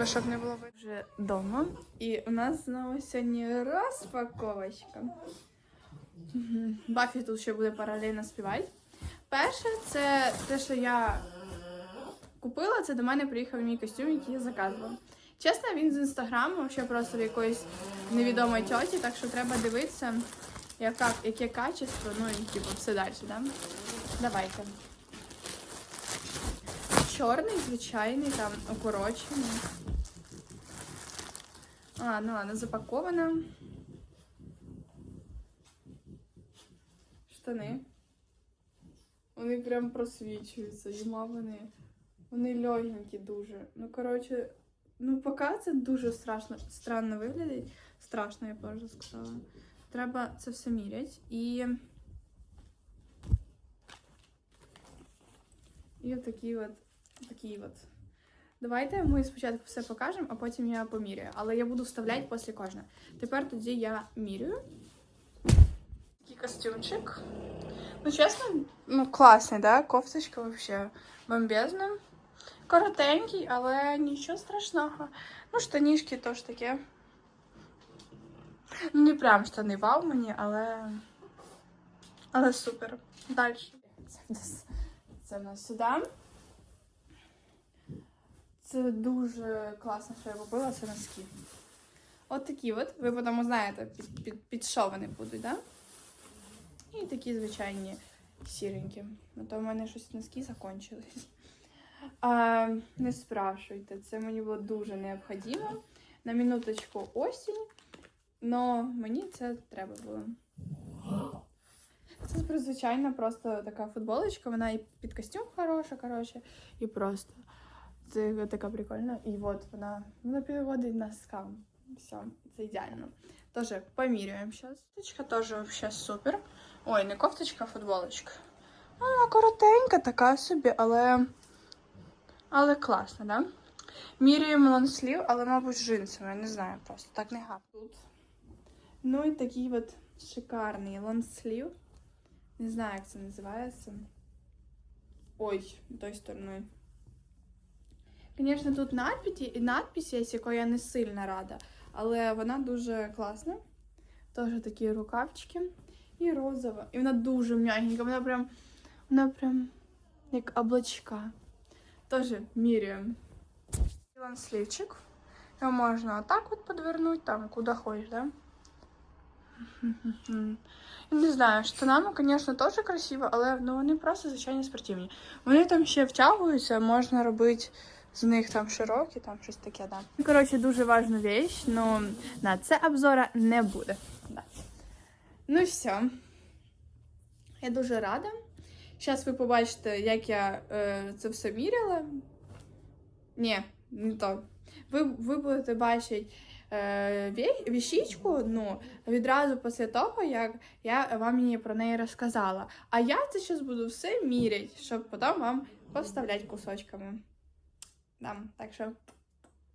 типу, щоб не було. Вже вдома. І у нас знову сьогодні розпаковочка. Мгм. Баффі тут ще буде паралельно співати. Перше, це те, що я купила, це до мене приїхав мій костюм, який я заказувала. Чесно, він з інстаграму, ще просто в якоїсь невідомої тьоті, так що треба дивитися, яка, яке качество, ну і типу все далі, да? Давайте. Чорний, звичайний, там укорочений. А, ну ладно, запакована. Штани. Вони прям просвічуються, їма вони. Вони легенькі дуже. Ну, коротше, ну поки це дуже страшно, странно виглядить. Страшно, я б вже сказала. Треба це все міряти. І. І отакі от. Такі от. Давайте ми спочатку все покажемо, а потім я поміряю. Але я буду вставляти після кожного. Тепер тоді я міряю. Такий костюмчик. Ну, чесно, ну класний, да? Кофточка вообще бомбезна. Коротенький, але нічого страшного. Ну, штанішки теж таке. Ну, не прям штани вау мені, але. Але супер. Далі. Це в нас сюди. Це дуже класно, що я купила, це носки. От такі от. Ви потім узнаєте, під, під, під що вони будуть, да? І такі звичайні сіренькі. А то в мене щось носки закончились. А, не спрашуйте, це мені було дуже необхідно. На минуточку осінь, но мені це треба було. Це звичайно просто така футболочка, вона і під костюм хороша, коротше, і просто. Це така прикольна. І от вона, вона підводить носкам. Все, це ідеально. Тоже поміряємо зараз. Кофточка теж вообще супер. Ой, не кофточка, а футболочка. Вона коротенька, така собі, але. Але класна, да? Міряємо лонслів, але, мабуть, джинсовий, я не знаю, просто так не гарно. Тут. Ну і такий от шикарний лонслів. Не знаю, як це називається. Ой, той стороною. Звісно, тут надписи, надпись є, з якою я не сильно рада, але вона дуже класна. Теж такі рукавчики. І розова. І вона дуже м'ягенька, вона прям, вона прям як облачка. Теж міряємо. Ланслівчик. Його можна отак от подвернути, там, куди хочеш, да? Не знаю, штанами, звісно, теж красиво, але ну, вони просто звичайні спортивні. Вони там ще втягуються, можна робити з них там широкі, там щось таке, да. Ну, Коротше, дуже важна вещь, ну на це обзора не буде. Да. Ну все. Я дуже рада. Зараз ви побачите, як я е, це все міряла. Ні, не то. Ви, ви будете бачити е, віщичку, ну, відразу після того, як я вам її про неї розказала. А я це зараз буду все міряти, щоб потім вам поставляти кусочками. Да, так що,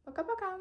пока-пока.